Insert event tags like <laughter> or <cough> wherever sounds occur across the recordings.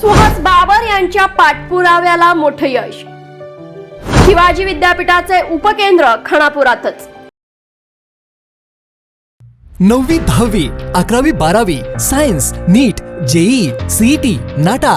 सुहास बाबर यांच्या पाठपुराव्याला मोठं यश. शिवाजी विद्यापीठाचे उपकेंद्र खानापुरातच नववी दहावी अकरावी बारावी science NEET JEE CET NATA.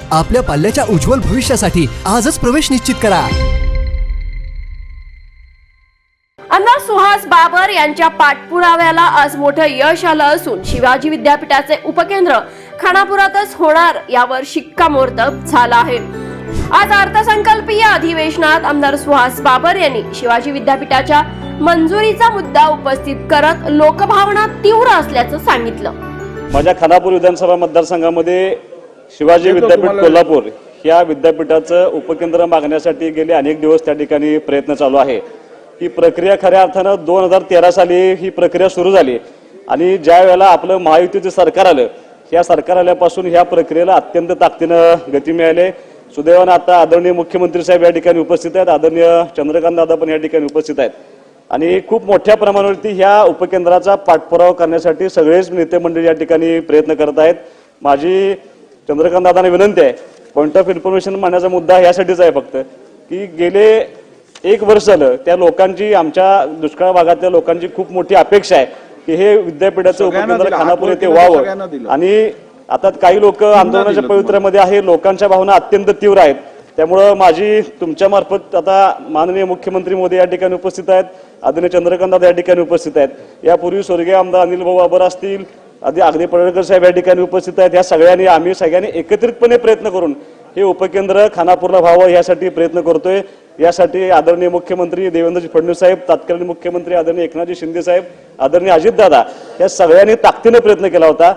आपल्या पाल्याच्या उज्ज्वल भविष्यासाठी आजच प्रवेश निश्चित करा. आमदार सुहास बाबर यांच्या पाठपुराव्याला आज मोठं यश आलं असून शिवाजी विद्यापीठाचे उपकेंद्र खानापुरातच होणार यावर शिक्कामोर्तब झाला आहे. आज अर्थसंकल्पीय अधिवेशनात आमदार सुहास बाबर यांनी शिवाजी विद्यापीठाच्या मंजुरीचा मुद्दा उपस्थित करत लोकभावना तीव्र असल्याचं सांगितलं. माझ्या खानापूर विधानसभा मतदारसंघामध्ये शिवाजी विद्यापीठ कोल्हापूर या विद्यापीठाचं उपकेंद्र मागण्यासाठी गेले अनेक दिवस त्या ठिकाणी प्रयत्न चालू आहे. ही प्रक्रिया खऱ्या अर्थानं दोन हजार तेरा साली ही प्रक्रिया सुरू झाली. आणि ज्या वेळेला आपलं महायुतीचं सरकार आलं या सरकार आल्यापासून ह्या प्रक्रियेला अत्यंत ताकदीनं गती मिळाली. सुदैवानं आता आदरणीय मुख्यमंत्री साहेब या ठिकाणी उपस्थित आहेत. आदरणीय चंद्रकांत दादा पण या ठिकाणी उपस्थित आहेत. आणि खूप मोठ्या प्रमाणावरती ह्या उपकेंद्राचा पाठपुरावा करण्यासाठी सगळेच नेते मंडळी या ठिकाणी प्रयत्न करत आहेत. माझी चंद्रकांत दादांना विनंती आहे पॉईंट ऑफ इन्फॉर्मेशन मांडण्याचा मुद्दा यासाठीच आहे फक्त की गेले एक वर्ष झालं त्या लोकांची आमच्या दुष्काळ भागातल्या लोकांची खूप मोठी अपेक्षा आहे की हे विद्यापीठाचं उपकेंद्र. खानापूर येथे व्हावं. आणि आता काही लोक आंदोलनाच्या दिलं पवित्र्यामध्ये आहे लोकांच्या भावना अत्यंत तीव्र आहेत त्यामुळं माझी तुमच्या मार्फत आता माननीय मुख्यमंत्री मोदी या ठिकाणी उपस्थित आहेत आदरणीय चंद्रकांत दादा या ठिकाणी उपस्थित आहेत यापूर्वी स्वर्गीय आमदार अनिल भाऊ बाबर असतील आधी अगदी पडळकर साहेब या ठिकाणी उपस्थित आहेत. या सगळ्यांनी आम्ही सगळ्यांनी एकत्रितपणे प्रयत्न करून हे उपकेंद्र खानापूरला व्हावं यासाठी प्रयत्न करतोय. यासाठी आदरणीय मुख्यमंत्री देवेंद्रजी फडणवीस साहेब तत्कालीन मुख्यमंत्री आदरणीय एकनाथजी शिंदे साहेब आदरणीय अजितदादा या सगळ्यांनी ताकदीने प्रयत्न केला होता.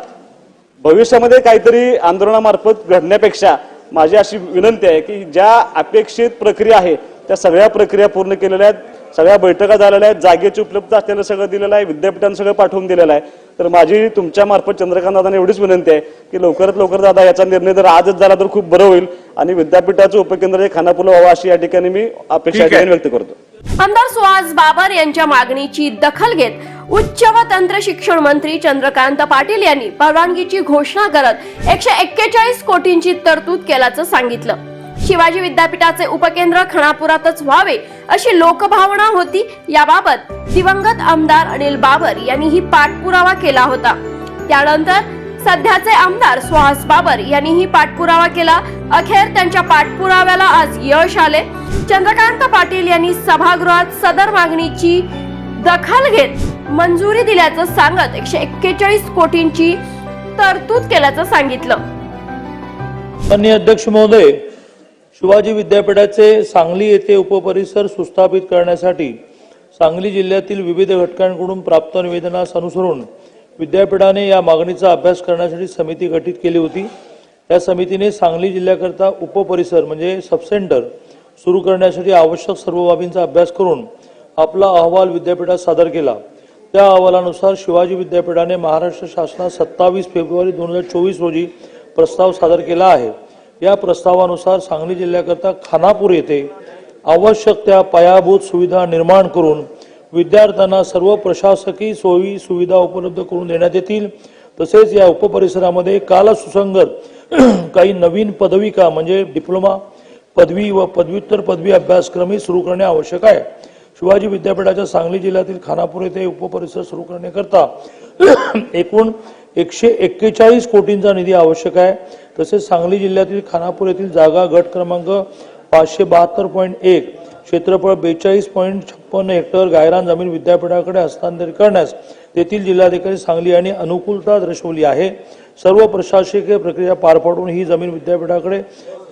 भविष्यामध्ये काहीतरी आंदोलनामार्फत घडण्यापेक्षा माझी अशी विनंती आहे की ज्या अपेक्षित प्रक्रिया आहे त्या सगळ्या प्रक्रिया पूर्ण केलेल्या आहेत. सगळ्या बैठका झालेल्या आहेत. जागेची उपलब्धता असलेलं सगळं दिलेलं आहे. विद्यापीठानं सगळं पाठवून दिलेलं आहे. तर माझी तुमच्या मार्फत चंद्रकांत दादांना एवढीच विनंती आहे की लवकरात लवकर दादा याचा निर्णय जर आजच झाला तर खूप बरं होईल. आणि विद्यापीठाचं उपकेंद्र हे खानापूरला व्हावं अशी या ठिकाणी मी अपेक्षा व्यक्त करतो. आमदार सुहास बाबर यांच्या मागणीची दखल घेत उच्च व तंत्र शिक्षण मंत्री चंद्रकांत पाटील यांनी परवानगीची घोषणा करत एकशे एक्केचाळीस कोटींची तरतूद केल्याचं सांगितलं. शिवाजी विद्यापीठाचे उपकेंद्र खानापुरातच व्हावे अशी लोकभावना होती. याबाबत दिवंगत आमदार अनिल बाबर यांनी ही पाठपुरावा केला होता. त्यानंतर सध्याचे आमदार सुहास बाबर यांनीही पाठपुरावा केला. अखेर त्यांच्या पाठपुराव्याला आज यश आले. चंद्रकांत पाटील यांनी सभागृहात सदर मागणीची दखल घेत मंजुरी दिल्याचं सांगत एकशे एक्केचाळीस कोटींची तरतूद केल्याचं सांगितलं. अध्यक्ष महोदय शिवाजी विद्यापीठाचे सांगली येथे उपपरिसर सुस्थापित करण्यासाठी सांगली जिल्ह्यातील विविध घटकांकडून प्राप्त निवेदनास अनुसरून विद्यापीठाने या मागणीचा अभ्यास करण्यासाठी समिती गठीत केली होती. या समितीने सांगली जिल्ह्याकरता उपपरिसर म्हणजे सबसेंटर सुरू करण्यासाठी आवश्यक सर्व बाबींचा अभ्यास करून आपला अहवाल विद्यापीठात सादर केला. त्या अहवालानुसार शिवाजी विद्यापीठाने महाराष्ट्र शासनात सत्तावीस फेब्रुवारी दोन हजार चोवीस रोजी प्रस्ताव सादर केला आहे. या प्रस्तावानुसार सांगली जिल्ह्याकरता खानापूर येथे आवश्यक त्या पायाभूत सुविधा निर्माण करून विद्यार्थ्यांना सर्व प्रशासकीय सोयी सुविधा उपलब्ध करून देण्यात येतील. तसेच या उपपरिसरामध्ये कालसुसंगत <clears throat> काही नवीन पदविका म्हणजे डिप्लोमा पदवी व पदव्युत्तर पदवी अभ्यासक्रमही सुरू करणे आवश्यक आहे. शिवाजी विद्यापीठाच्या सांगली जिल्ह्यातील खानापूर येथे उपपरिसर सुरू करण्याकरता <clears throat> एकूण एकशे एक्केचाळीस कोटींचा निधी आवश्यक आहे. तसेच सांगली जिल्ह्यातील खानापूर येथील जागा गट क्रमांक पाचशे बहात्तर पॉईंट एक क्षेत्रफळ बेचाळीस पॉईंट छप्पन्न हेक्टर गायरान जमीन विद्यापीठाकडे हस्तांतरित करण्यास तेथील जिल्हाधिकारी सांगली यांनी अनुकूलता दर्शवली आहे. सर्व प्रशासकीय प्रक्रिया पार पाडून ही जमीन विद्यापीठाकडे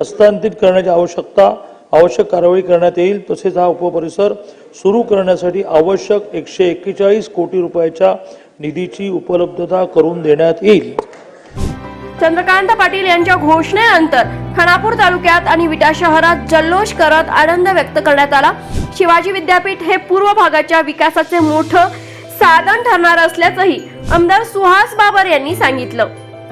हस्तांतरित करण्याची आवश्यकता आवश्यक कारवाई करण्यात येईल. तसेच हा उपपरिसर सुरू करण्यासाठी आवश्यक एकशे एक्केचाळीस कोटी रुपयाच्या निधीची उपलब्धता करून देण्यात येईल. चंद्रकांत पाटील यांच्या घोषणेनंतर खानापूर तालुक्यात आणि विटा शहरात जल्लोष करत आनंद व्यक्त करण्यात आला. शिवाजी विद्यापीठ हे पूर्व भागाच्या विकासाचे मोठं साधन ठरणार असल्याचंही आमदार सुहास बाबर यांनी सांगितलं.